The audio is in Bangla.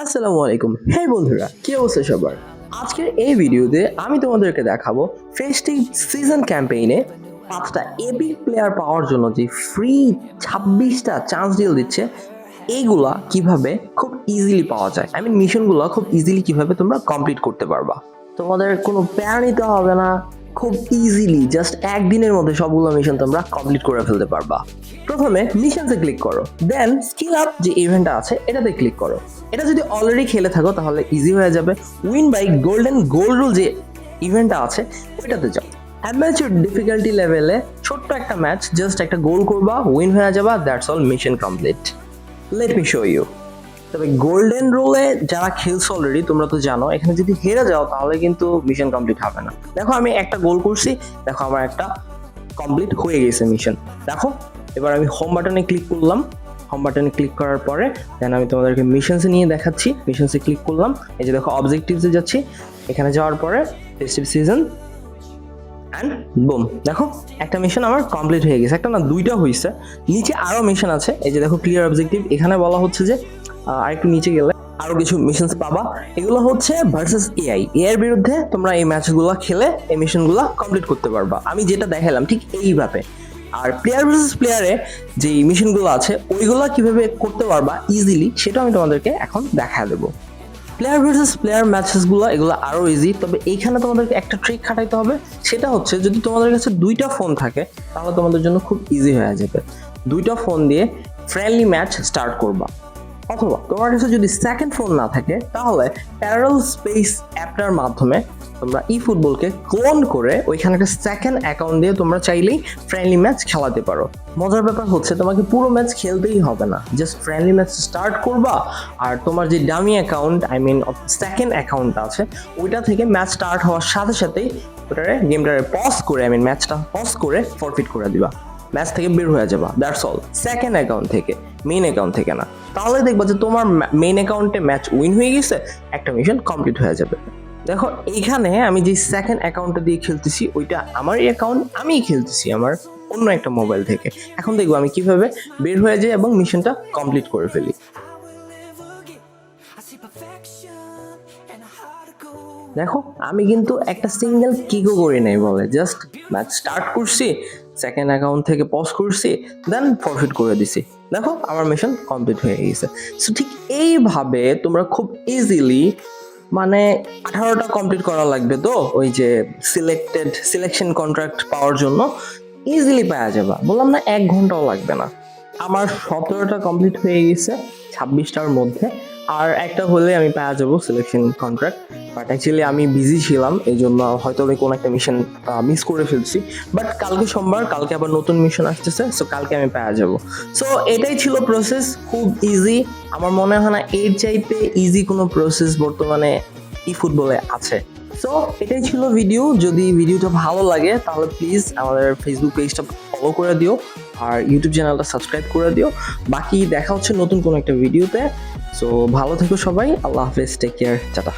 আসসালামু আলাইকুম। হে বন্ধুরা, কি অবস্থা সবার? আজকের এই ভিডিওতে আমি তোমাদেরকে দেখাবো ফেস্টিভ সিজন ক্যাম্পেইনে পাঁচটা এপিক প্লেয়ার পাওয়ার জন্য যে ফ্রি ছাব্বিশটা চান্স ডিল দিচ্ছে, এইগুলা কীভাবে খুব ইজিলি পাওয়া যায়। আই মিন মিশনগুলো খুব ইজিলি কীভাবে তোমরা কমপ্লিট করতে পারবা। তোমাদের কোনো প্যারা নিতে হবে না খুব ইজিলি জাস্ট একদিনের মধ্যে সবগুলো মিশন তোমরা কমপ্লিট করে ফেলতে পারবা। প্রথমে মিশনসে ক্লিক করো। দেন স্কিল আপ যে ইভেন্টটা আছে, এটাতে ক্লিক করো। এটা যদি অলরেডি খেলে থাকো, তাহলে ইজি হয়ে যাবে। Win by golden gold rule যে ইভেন্টটা আছে, ওইটাতে যাও। অ্যামেচুর ডিফিকাল্টি লেভেলে ছোট্ট একটা ম্যাচ জাস্ট একটা গোল করবা উইন হয়ে যাবা that's all mission complete let me show you তবে গোল্ডেন রোলে যারা খেলছো অলরেডি তোমরা তো জানো, এখানে যদি হেরে যাও, তাহলে কিন্তু মিশন কমপ্লিট হবে না। দেখো, আমি একটা গোল করছি, দেখো, আমার একটা কমপ্লিট হয়ে গেছে মিশন দেখো, এবার আমি হোম বাটনে ক্লিক করলাম। হোম বাটনে ক্লিক করার পরে দেন আমি তোমাদেরকে মিশনসে নিয়ে দেখাচ্ছি। মিশনসে ক্লিক করলাম। এই যে দেখো অবজেক্টিভসে যাচ্ছি। এখানে যাওয়ার পরে ফেস্টিভ সিজন অ্যান্ড বুম দেখো, একটা মিশন আমার কমপ্লিট হয়ে গেছে। একটা না, দুইটা হয়েছে নিচে আরও মিশন আছে। এই যে দেখো ক্লিয়ার অবজেক্টিভ এখানে বলা হচ্ছে যে আহ, আরেকটু নিচে গেলে আরও কিছু মিশনস পাবা। এগুলো হচ্ছে ভার্সেস এআই এআই বিরুদ্ধে তোমরা এই ম্যাচগুলো খেলে এই মিশন মিশনগুলো কমপ্লিট করতে পারবা। আমি যেটা দেখালাম ঠিক এইভাবে। আর প্লেয়ার ভার্সেস প্লেয়ারে যে মিশনগুলো আছে ওইগুলো কীভাবে করতে পারবা ইজিলি সেটা আমি তোমাদেরকে এখন দেখা দেবো। প্লেয়ার ভার্সেস প্লেয়ার ম্যাচেসগুলো এগুলো আরও ইজি তবে এইখানে তোমাদেরকে একটা ট্রিক খাটাইতে হবে সেটা হচ্ছে যদি তোমাদের কাছে দুইটা ফোন থাকে তাহলে তোমাদের জন্য খুব ইজি হয়ে যাবে। দুইটা ফোন দিয়ে ফ্রেন্ডলি ম্যাচ স্টার্ট করবা। অথবা তোমার কাছে যদি সেকেন্ড ফোন না থাকে, তাহলে প্যারাল স্পেস অ্যাপটার মাধ্যমে তোমরা ই ফুটবলকে ক্লোন করে ওইখানে একটা সেকেন্ড অ্যাকাউন্ট দিয়ে তোমরা চাইলেই ফ্রেন্ডলি ম্যাচ খেলাতে পারো। মজার ব্যাপার হচ্ছে তোমাকে পুরো ম্যাচ খেলতেই হবে না। জাস্ট ফ্রেন্ডলি ম্যাচ স্টার্ট করবা আর তোমার যে dummy account I mean second account আছে, ওইটা থেকে ম্যাচ স্টার্ট হওয়ার সাথে সাথেই ওটারে গেমটারে পজ করে আই মিন ম্যাচটা পজ করে ফরফিট করে দিবা। ম্যাচ থেকে বের হয়ে যাবা দ্যাটস অল সেকেন্ড অ্যাকাউন্ট থেকে মেইন অ্যাকাউন্ট থেকে না। তাহলে দেখবা যে তোমার মেইন অ্যাকাউন্টে ম্যাচ উইন হয়ে গেছে, একটা মিশন কমপ্লিট হয়ে যাবে। দেখো এইখানে আমি যে সেকেন্ড অ্যাকাউন্টটা দিয়ে খেলতেছি, ওইটা আমারই অ্যাকাউন্ট আমিই খেলতেছি আমার অন্য একটা মোবাইল থেকে। এখন দেখব আমি কীভাবে বের হয়ে যাই এবং মিশনটা কমপ্লিট করে ফেলি. দেখো, আমি কিন্তু একটা সিঙ্গেল কিকও করি নাই বলে জাস্ট ম্যাচ স্টার্ট করছি সেকেন্ড অ্যাকাউন্ট থেকে পজ করছি দেন প্রফিট করে দিছি। দেখো, আমার মিশন কমপ্লিট হয়ে গেছে। সো ঠিক এইভাবে তোমরা খুব ইজিলি মানে আঠারোটা কমপ্লিট করা লাগবে তো? ওই যে সিলেক্টেড সিলেকশন কন্ট্রাক্ট পাওয়ার জন্য ইজিলি পাওয়া যাবে। বললাম না, এক ঘন্টাও লাগবে না। আমার সতেরোটা কমপ্লিট হয়ে গেছে, ছাব্বিশটার মধ্যে। আর একটা হলে আমি পাওয়া যাব সিলেকশন কন্ট্রাক্ট বাট অ্যাকচুয়ালি আমি বিজি ছিলাম এই জন্য হয়তো আমি কোনো একটা মিশন মিস করে ফেলছি। বাট কালকে সোমবার, কালকে আবার নতুন মিশন আসতেছে সো কালকে আমি পাওয়া যাব। সো এটাই ছিল প্রসেস খুব ইজি আমার মনে হয় না এর চাইতে ইজি কোনো প্রসেস বর্তমানে ই ফুটবলে আছে। সো এটাই ছিল ভিডিও যদি ভিডিওটা ভালো লাগে, তাহলে প্লিজ আমাদের ফেসবুক পেজটা ফলো করে দিও, আর ইউটিউব চ্যানেলটা সাবস্ক্রাইব করে দিও। বাকি দেখা হচ্ছে নতুন কোনো একটা ভিডিওতে সো ভালো থেকো সবাই আল্লাহ হাফেজ টেক কেয়ার টাটা।